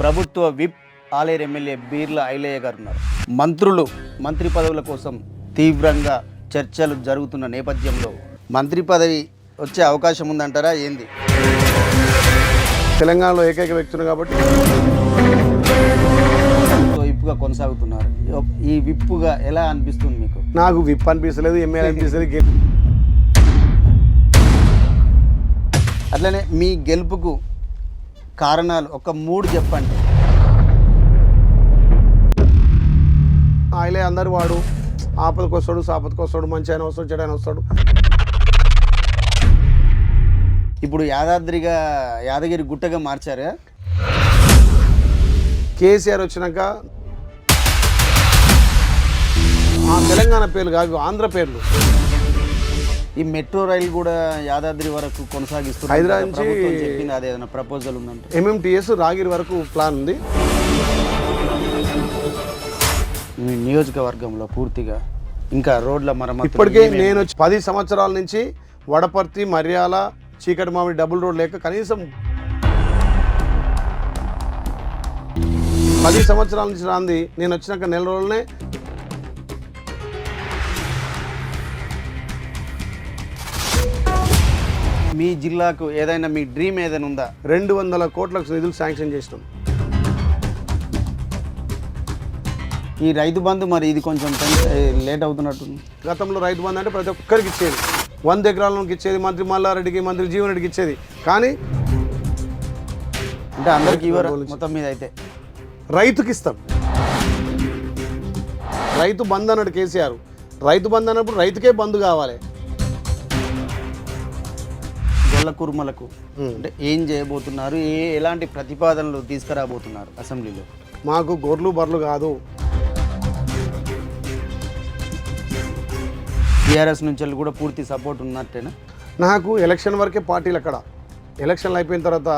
ప్రభుత్వ whip Aleru MLA Beerla Ailayya గారు ఉన్నారు. మంత్రులు మంత్రి పదవుల కోసం తీవ్రంగా చర్చలు జరుగుతున్న నేపథ్యంలో మంత్రి పదవి వచ్చే అవకాశం ఉందంటారా? ఏంది? తెలంగాణలో ఏకైక వ్యక్తులు కాబట్టి. విప్పుగా కొనసాగుతున్నారు. ఈ విప్పుగా ఎలా అనిపిస్తుంది మీకు? నాకు విప్ అనిపిస్తలేదు ఎమ్మెల్యే అనిపిస్తలేదు అట్లనే మీ గెలుపుకు కారణాలు ఒక మూడు చెప్పండి. ఆయలే అందరు వాడు. ఆపదకు వస్తాడు సాపదకు వస్తాడు మంచి ఆయన వస్తాడు చెడు ఆయన వస్తాడు. ఇప్పుడు యాదాద్రిగా యాదగిరి గుట్టగా మార్చారా? కేసీఆర్ వచ్చినాక ఆ తెలంగాణ పేర్లు కాదు ఆంధ్ర పేర్లు. ఈ మెట్రో రైలు కూడా యాదాద్రి వరకు కొనసాగిస్తున్నారు. హైదరాబాద్ నుంచి- చెప్పింది అదే ఏదైనా ప్రపోజల్ ఉందంటే. ఎంఎంటీఎస్ రాగిరి వరకు ప్లాన్ ఉంది. మీ నియోజకవర్గంలో పూర్తిగా ఇంకా రోడ్ల మరమ్మతు ఇప్పటికే నేను పది సంవత్సరాల నుంచి వడపర్తి మర్యాల చీకటి మామిడి డబుల్ రోడ్ లేక కనీసం పది సంవత్సరాల నుంచి రాంది. నేను వచ్చినాక నెల రోజులనే మీ జిల్లాకు ఏదైనా మీ డ్రీమ్ ఏదైనా ఉందా? రెండు వందల కోట్లకు నిధులు శాంక్షన్ చేస్తాం ఈ రైతు బంధు మరి ఇది కొంచెం లేట్ అవుతున్నట్టుంది. గతంలో రైతు బంధు అంటే ప్రతి ఒక్కరికి ఇచ్చేది. వంద ఎకరాలకు ఇచ్చేది మంత్రి మల్లారెడ్డికి మంత్రి జీవనరెడ్డికి ఇచ్చేది. కానీ అంటే అందరికి ఇవ్వరు మొత్తం మీద అయితే. రైతుకి ఇస్తాం. రైతు బంద్ అన్నాడు కేసీఆర్. రైతు బంద్ అన్నప్పుడు రైతుకే బంధు కావాలి. గొల్ల కుర్మలకు. అంటే ఏం చేయబోతున్నారు? ఏ ఎలాంటి ప్రతిపాదనలు తీసుకురాబోతున్నారు అసెంబ్లీలో? మాకు గొర్రెలు బర్రెలు కాదు. టీఆర్ఎస్ నుంచి కూడా పూర్తి సపోర్ట్ ఉన్నట్టేనా? నాకు ఎలక్షన్ వరకే పార్టీలు అక్కడ. ఎలక్షన్లు అయిపోయిన తర్వాత